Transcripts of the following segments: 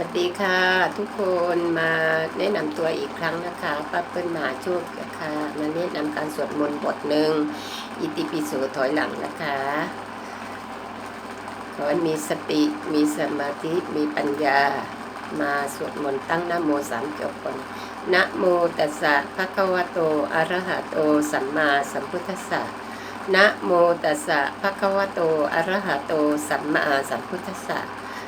สวัสดีค่ะ ทุกคนมาแนะนำตัวอีกครั้งนะคะป้าเปิ้ลมหาโชคนะคะมาแนะนำการสวดมนต์บทหนึ่งอิติปิโสถอยหลังนะคะขอให้มีสติมีสมาธิมีปัญญา มาสวดมนต์ตั้งนโมสามจบก่อนนะโมตัสสะภะคะวะโตอะระหะโตสัมมาสัมพุทธัสสะนะโมตัสสะภะคะวะโตอะระหะโตสัมมาสัมพุทธัสสะ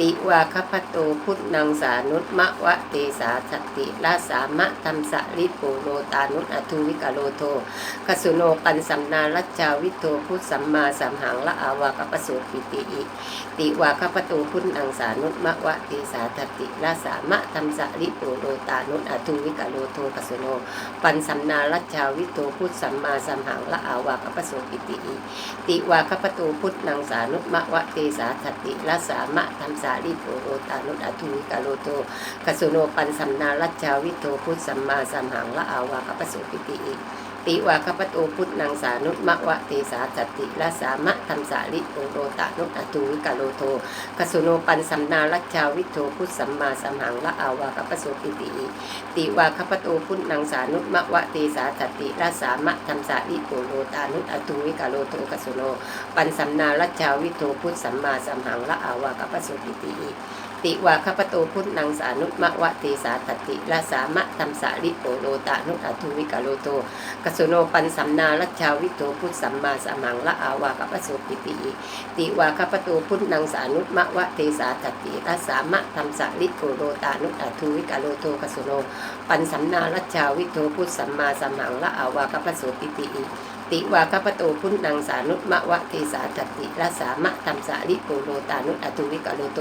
ติวาคพโตพุทธังสานุตมะวะเตสาสตติลาสามะธรรมสะริโปโลตานุตอทุวิกาโลโทกสุโนปันสัมนารัจจาวิโทพุทธสัมมาสัมหังละอาวากปปโสปิติอิติวาคพโตพุทธังสานุตมะวะเตสาสตติลาสามะธรรมสะริโปโลตานุตอทุวิกาโลโทกสุโนปันสัมนารัจจาวิโทพุทธสัมมาสัมหังละอาวากปปโสปิติอิติวาคปตูพุทธังสานุตมะวะเตสาสติละสามะธรรมสาลิโปโรตานุตอทุวิกาโลโตกสุโนปันสัมนารัชชาวิโตพุทธสัมมาสัมหังละอาวากปปโสปิติอิ ติวาคปโตพุทธังสานุมะวะเตสาสติละสามะธรรมสาลิโปโรตานุอทุวิกาโลโตกสุโนปันสัมนารัจจาวิโทพุทธสัมมาสัมหังละอาวากปโสปิติติวาคปโตพุทธังสานุมะวะเตสาสติราสามะธรรมสาลิโกโลตานุอตุวิกาโลโตกสุโนปันสัมนารัจจาวิโทพุทธสัมมาสัมหังละอาวากปโสปิติ ติวาคปโตพุทธังสานุมะวะเตสาตติราสามะธรรมสาลิโกโลตานุอตุวิกาโลโตกสุโนปันสัมนารัจจาวิโทพุทธสัมมาสัมหังละอาวากปสุปิติติวาคปโตพุทธังสานุมะวะเตสาตติราสามะธรรมสาลิโกโลตานุอตุวิกาโลโตกสุโนปันสัมนารัจจาวิโทพุทธสัมมาสัมหังละอาวากปโสปิติอิ ติวาคปโตพุทธังสานุมะวะเทสาจติรัสามะธรรมสาริโกโลตานุอตุวิกาโลโต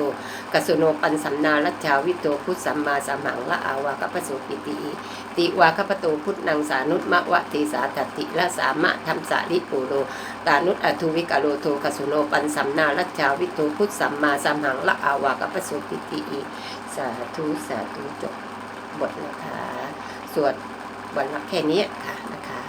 กสุโนปันสัมนารัจจาวิโทพุทสัมมาสัมหังละอาวากปโสปิติติวาคปโตพุทธังสานุมะวะเทสาจติรัสามะธรรมสาริโกโลตานุอตุวิกาโลโตกสุโนปันสัมนารัจจาวิโทพุทสัมมาสัมหังละอาวากปโสปิติสาธุสาธุจบบทนะคะสวดวันละแค่นี้ค่ะนะคะ